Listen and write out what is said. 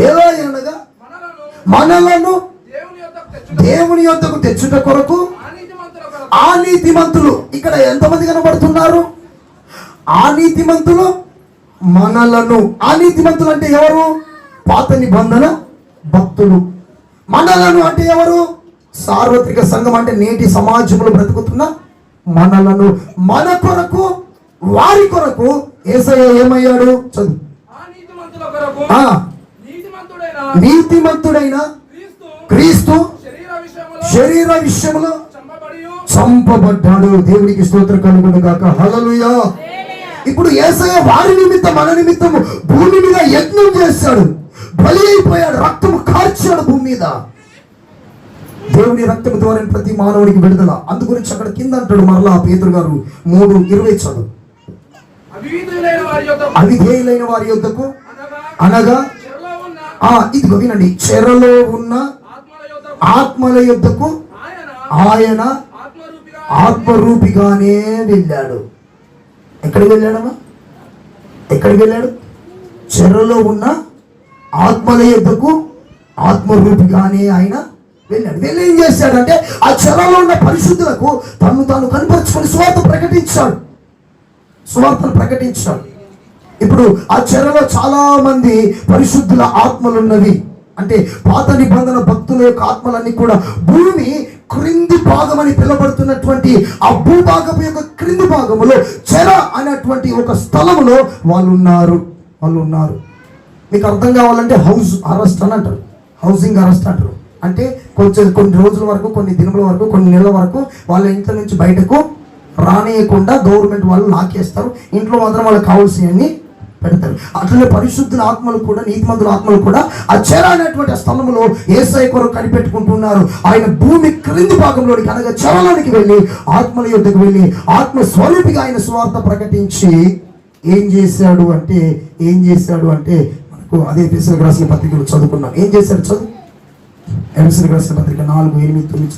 ఏదో అనగా మనలను దేవుని యొద్దకు తెచ్చుట కొరకు ఆ నీతిమంతులు ఇక్కడ ఎంతమంది కనబడుతున్నారు? ఆ నీతిమంతులు మనలను. ఆ నీతిమంతులు అంటే ఎవరు? పాత నిబంధన భక్తులు. మనలను అంటే ఎవరు? సార్వత్రిక సంఘం అంటే నేటి సమాజంలో బ్రతుకుతున్న మనలను. మన కొరకు వారి కొరకు ఏసయ్య ఏమయ్యాడు? చదువు ఆ నీతిమంతుల కొరకు ఆ, నీతిమంతుడైన క్రీస్తు శరీర విషయంలో చంపబడ్డాడు. దేవునికి స్తోత్ర కలుగును గాక. హల్లెలూయా. ఇప్పుడు ఏసయ్య వారి నిమిత్తం మన నిమిత్తం భూమి మీద యజ్ఞం చేశాడు. బలి అయిపోయాడు. రక్తము కార్చాడు భూమి మీద. దేవుని రక్తం ద్వారా ప్రతి మానవుడికి విడుదల. అందు గురించి అక్కడ కింద అంటాడు మరలా పేతురు గారు. మూడు ఇరవై చదువు. అవిధేయులైన వారి యొద్దకు అనగా ఆ ఇదిగో వినండి. చెరలో ఉన్న ఆత్మల యుద్ధకు ఆయన ఆత్మరూపిగానే వెళ్ళాడు. ఎక్కడికి వెళ్ళాడమ్మా? ఎక్కడికి వెళ్ళాడు? చెరలో ఉన్న ఆత్మల యుద్ధకు ఆత్మరూపిగానే ఆయన వెళ్ళాడు. వెళ్ళి ఏం చేశాడంటే ఆ చెరలో ఉన్న పరిశుద్ధులకు తను తాను కనపరుచుకొని స్వార్థ ప్రకటించాడు. సువార్తను ప్రకటించాడు. ఇప్పుడు ఆ చెరలో చాలా మంది పరిశుద్ధుల ఆత్మలున్నవి. అంటే పాత నిబంధన భక్తుల యొక్క ఆత్మలన్నీ కూడా భూమి క్రింది భాగం అని పిలువబడుతున్నటువంటి ఆ భూభాగం యొక్క క్రింది భాగములో చెర అనేటువంటి ఒక స్థలంలో వాళ్ళు ఉన్నారు వాళ్ళు ఉన్నారు మీకు అర్థం కావాలంటే హౌస్ అరెస్ట్ అని అంటారు. హౌసింగ్ అరెస్ట్ అంటారు. అంటే కొంచెం కొన్ని రోజుల వరకు కొన్ని దినముల వరకు కొన్ని నెలల వరకు వాళ్ళ ఇంట్లో నుంచి బయటకు రానియకుండా గవర్నమెంట్ వాళ్ళు లాకేస్తారు. ఇంట్లో మాత్రం వాళ్ళకి కావాల్సినవన్నీ పెడతారు. అట్లనే పరిశుద్ధుల ఆత్మలు కూడా నీతిమంతుల ఆత్మలు కూడా ఆ చెరనేటువంటి స్థలంలో ఏసఐ కొరకు కనిపెట్టుకుంటున్నారు ఆయన భూమి క్రింది భాగంలోనికి అనగా చెరలోనికి వెళ్ళి ఆత్మల యుద్ధకు వెళ్ళి ఆత్మ స్వరూపిగా ఆయన స్వార్థ ప్రకటించి ఏం చేశాడు అంటే ఏం చేశాడు అంటే మనకు అదే ఎపిసోడ్ రాసిన పత్రికలు చదువుకున్నాం. ఏం చేశాడు చదువు? ఎపిసోడ్ రాసిన పత్రిక నాలుగు ఎనిమిది తొమ్మిది